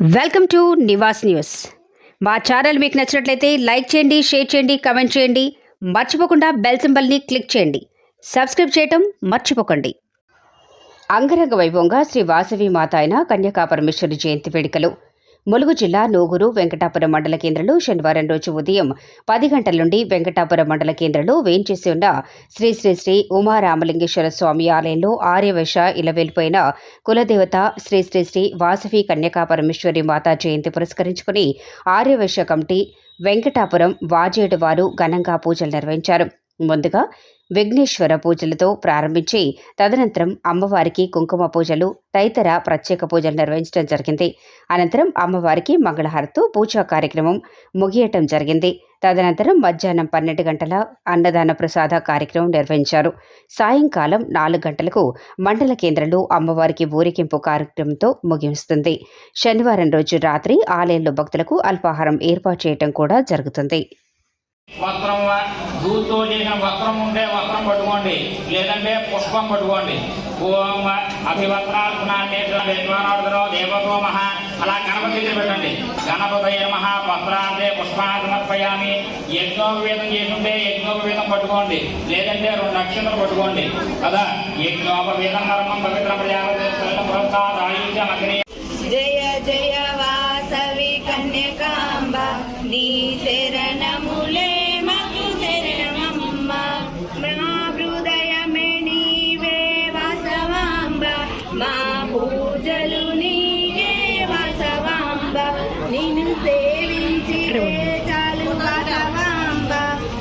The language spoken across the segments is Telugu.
Welcome to Nivas news. మా ఛానల్ మీకు నచ్చినట్లయితే లైక్ చేయండి షేర్ చేయండి కమెంట్ చేయండి. మర్చిపోకుండా బెల్ సింబల్ని క్లిక్ చేయండి. సబ్స్క్రైబ్ చేయటం మర్చిపోకండి. అంగరంగ వైభవంగా శ్రీ వాసవి మాత అయిన కన్యకా పరమేశ్వరి జయంతి వేడుకలు ములుగు జిల్లా నూగురు వెంకటాపురం మండల కేంద్రంలో శనివారం రోజు ఉదయం పది గంటల నుండి వెంకటాపురం మండల కేంద్రంలో వేయించేసి ఉన్న శ్రీ శ్రీ శ్రీ ఉమారామలింగేశ్వర స్వామి ఆలయంలో ఆర్యవైశ్య ఇలవెలిపోయిన కులదేవత శ్రీ శ్రీ శ్రీ వాసవి కన్యకా పరమేశ్వరి మాతా జయంతి పురస్కరించుకుని ఆర్యవైశ్య కమిటీ వెంకటాపురం వాజేడు వారు ఘనంగా పూజలు నిర్వహించారు. ముందుగా విఘ్నేశ్వర పూజలతో ప్రారంభించి తదనంతరం అమ్మవారికి కుంకుమ పూజలు తదితర ప్రత్యేక పూజలు నిర్వహించడం జరిగింది. అనంతరం అమ్మవారికి మంగళహారతో పూజా కార్యక్రమం ముగియటం జరిగింది. తదనంతరం మధ్యాహ్నం పన్నెండు గంటల అన్నదాన ప్రసాద కార్యక్రమం నిర్వహించారు. సాయంకాలం నాలుగు గంటలకు మండల కేంద్రంలో అమ్మవారికి ఊరేగింపు కార్యక్రమంతో ముగిస్తుంది. శనివారం రోజు రాత్రి ఆలయంలో భక్తులకు అల్పాహారం ఏర్పాటు చేయడం కూడా జరుగుతుంది. వస్త్రం దూతో చేసిన వస్త్రం ఉంటే వస్త్రం పట్టుకోండి. లేదంటే పుష్పం పట్టుకోండి. ఓం దేవతో మహా. అలా గణపతి దగ్గర పెట్టండి. గణపతి నమ. వస్త్రాంతే పుష్పాన్ని యజ్ఞోపవేదం చేసుంటే యజ్ఞోపవేదం పట్టుకోండి. లేదంటే రెండు నక్షత్రం పట్టుకోండి. కదా? యజ్ఞోపవేదం నర్మం పవిత్ర ప్రజాపతి అగ్ని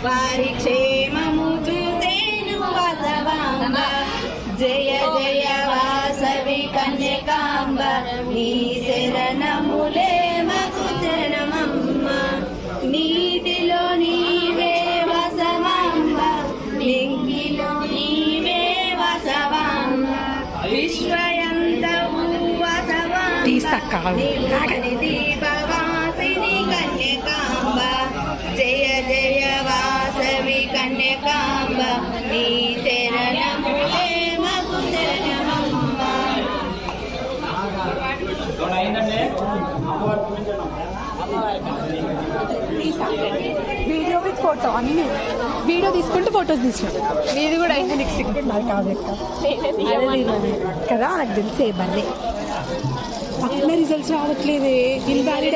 వారి క్షేమము చూసేను వాసవాంబ జయ జయ వాసవి కన్యకాంబ. నీ శరణములే మాకు శరణమమ్మ. నీటిలో నీవే వసవాంబ. లింగిలో నీవే వసవాంబ. విశ్వయంతము వసవాంబ. వీడియో విత్ ఫోటో అన్ని వీడియో తీసుకుంటూ ఫొటోస్ తీసినాం నీది కూడా అయింది నీకు సిగ్గు నాకు కాదు కదా నాకు తెలిసే భలే అట్లా రిజల్ట్స్ రావట్లేదే. ఇన్వాలిడ్